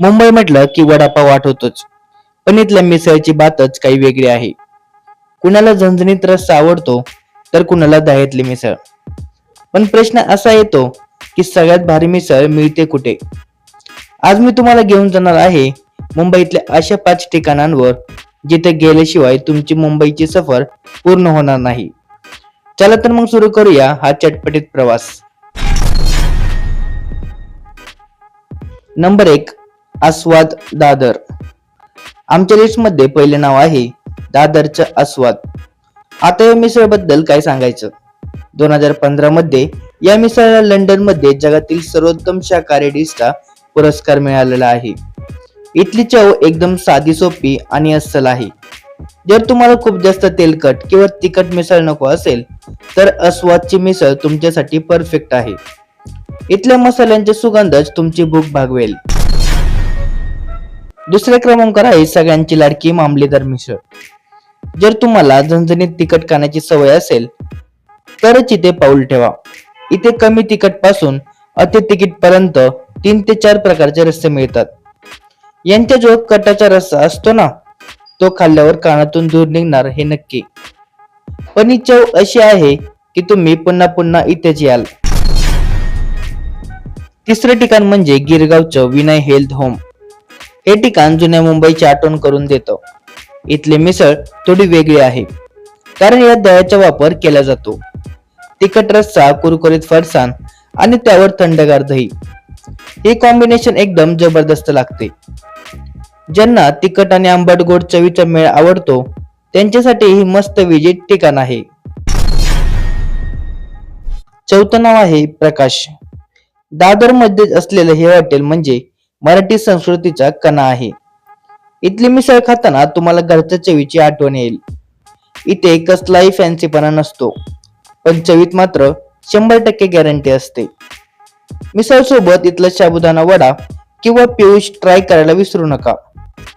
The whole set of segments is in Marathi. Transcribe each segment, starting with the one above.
मुंबई म्हटलं की वडापाव आठवतोच पण इथल्या मिसळची बातच काही वेगळी आहे. कुणाला झणझणीत रस्सा आवडतो तर कुणाला दह्यातली मिसळ. पण प्रश्न असा येतो की सगळ्यात भारी मिसळ मिळते कुठे? आज मी तुम्हाला घेऊन जाणार आहे मुंबईतल्या अशा पाच ठिकाणांवर जिथे गेल्याशिवाय तुमची मुंबईची सफर पूर्ण होणार नाही. चला तर मग सुरू करूया हा चटपटीत प्रवास. नंबर एक आस्वाद दादर. आमच्या लिस्टमध्ये पहिले नाव आहे दादरचं आस्वाद. आता या मिसळबद्दल काय सांगायचं? दोन हजार पंधरा मध्ये या मिसळला लंडनमध्ये जगातील सर्वोत्तम शाकाहारी डिशचा पुरस्कार मिळालेला आहे. इथली चव एकदम साधी सोपी आणि अस्सल आहे. जर तुम्हाला खूप जास्त तेलकट किंवा तिखट मिसळ नको असेल तर अस्वादची मिसळ तुमच्यासाठी परफेक्ट आहे. इथल्या मसाल्यांचे सुगंधच तुमची भूक भागवेल. दुसऱ्या क्रमांकावर आहे सगळ्यांची लाडकी मामलेदार मिसळ जर तुम्हाला झणझणीत तिखट खाण्याची सवय असेल तरच इथे पाऊल ठेवा. इथे कमी तिखटपासून अति तिकीट पर्यंत तीन ते चार प्रकारचे रस्ते मिळतात. यांच्या जो कटाचा रस्सा असतो ना तो खाल्ल्यावर कानातून दूर निघणार हे नक्की. पण ही चव अशी आहे की तुम्ही पुन्हा पुन्हा इथेच याल. तिसरं ठिकाण म्हणजे गिरगावचं विनय हेल्थ होम. हे ठिकाण जुन्या मुंबईची आठवण करून देतं. इथली मिसळ थोडी वेगळी आहे कारण या दह्याचा वापर केला जातो. तिखट रस्सा कुरकुरीत फरसाण आणि त्यावर थंडगार दही. हे कॉम्बिनेशन एकदम जबरदस्त लागते. ज्यांना तिखट आणि आंबट गोड चवीचा मेळ आवडतो त्यांच्यासाठी ही मस्त विजिट ठिकाण आहे. चौथं नाव आहे प्रकाश. दादर मध्येच असलेलं हे हॉटेल म्हणजे मराठी संस्कृतीचा कणा आहे. इथली मिसळ खाताना तुम्हाला घरच्या चवीची आठवण येईल. इथे कसलाही फॅन्सीपणा नसतो पण चवीत मात्र शंभर टक्के गॅरंटी असते. मिसळ सोबत इथला साबुदाणा वडा किंवा पियुष ट्राय करायला विसरू नका.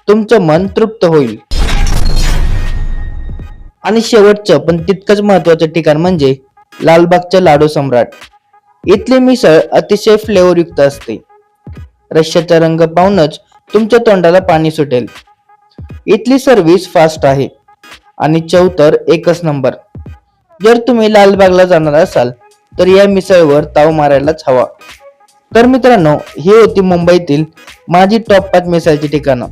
तुमचं मन तृप्त होईल. आणि शेवटचं पण तितकंच महत्वाचं ठिकाण म्हणजे लालबागचं लाडू सम्राट. इथली मिसळ अतिशय फ्लेवर युक्त असते. रश्याचा रंग पाहूनच तुमच्या तोंडाला पाणी सुटेल. इथली सर्व्हिस फास्ट आहे. आणि चव तर एकच नंबर जर तुम्ही लालबागला जाणार असाल तर या मिसळवर ताव मारायलाच हवा. तर मित्रांनो ही होती मुंबईतील माझी टॉप पाच मिसळची ठिकाणं.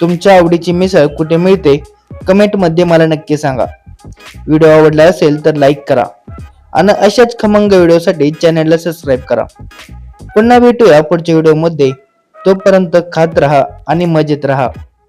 तुमच्या आवडीची मिसळ कुठे मिळते कमेंटमध्ये मला नक्की सांगा. व्हिडिओ आवडला असेल तर लाईक करा. आणि अशाच खमंग व्हिडिओसाठी चॅनलला सबस्क्राईब करा. पुन्हा भेटूया पुढच्या व्हिडिओमध्ये. तोपर्यंत खात राहा आणि मजेत राहा.